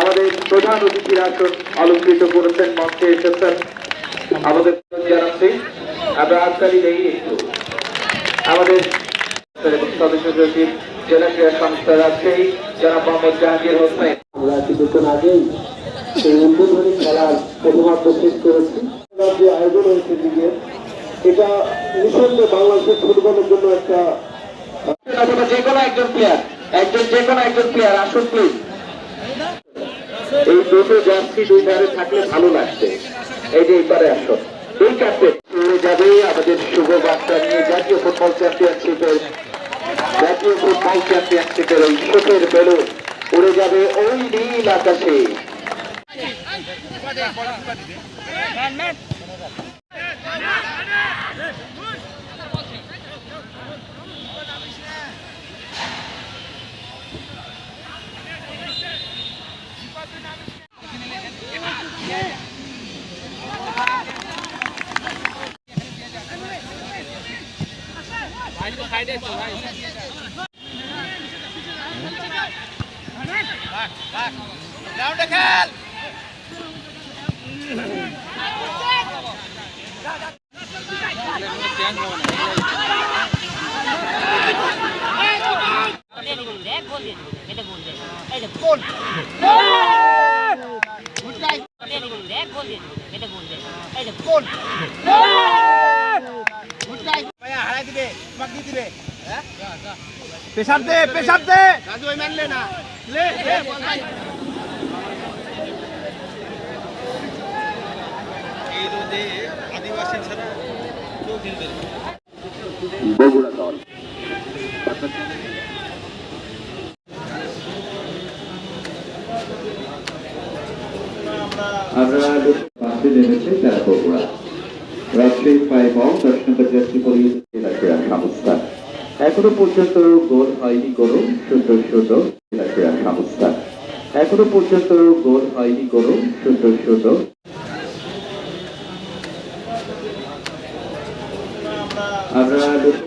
আমাদের প্রধান অতিথির আসন অলঙ্কৃত করেছেন মঞ্চে এসেছেন। আমাদের জানাচ্ছি আমরা আজকালই নেই একটু। আমাদের এবং সদস্য সচিব জেলা ক্রীড়া সংস্থার রাজশাহী জনাব মোহাম্মদ জাহাঙ্গীর হোসেন। আমরা কিছুক্ষণ আগেই সেই উদ্বোধনী খেলার প্রথমার্ধ শেষ করেছি। এবার যে আয়োজন হয়েছে লিগের এটা নিঃসন্দেহে বাংলাদেশের ফুটবলের জন্য একটা যে কোনো একজন প্লেয়ার একজন যে কোনো একজন প্লেয়ার আসুন প্লিজ এই দুটো জার্সি দুই ধারে থাকলে ভালো লাগছে। এই যে এইবারে আসুন এই কাছে যাবে আমাদের শুভ বার্তা নিয়ে জাতীয় ফুটবল চ্যাম্পিয়নশিপের, জাতীয় ফুটবল চ্যাম্পিয়নশিপের ওই শোকের বেলুন উড়ে যাবে ওই নীল আকাশে। দেখ গোল দিবি এটা গোল। দিয়ে এই গোল দেখ গোল দিয়ে দিবি এটা গোল দিয়ে এই যে গোল প্রেসার দে প্রেসার দে। বগুড়া দল আমরা পাশে নেমেছে তারা Bogura. Rajshahi five all number পরিয়ে জেলা ক্রীড়া সংস্থা এখনও পর্যন্ত গোল হয়নি কোনো শূন্য শূন্য জেলা ক্রীড়া সংস্থা এখনও পর্যন্ত গোল হয়নি কোনো শূন্য শূন্য আমরা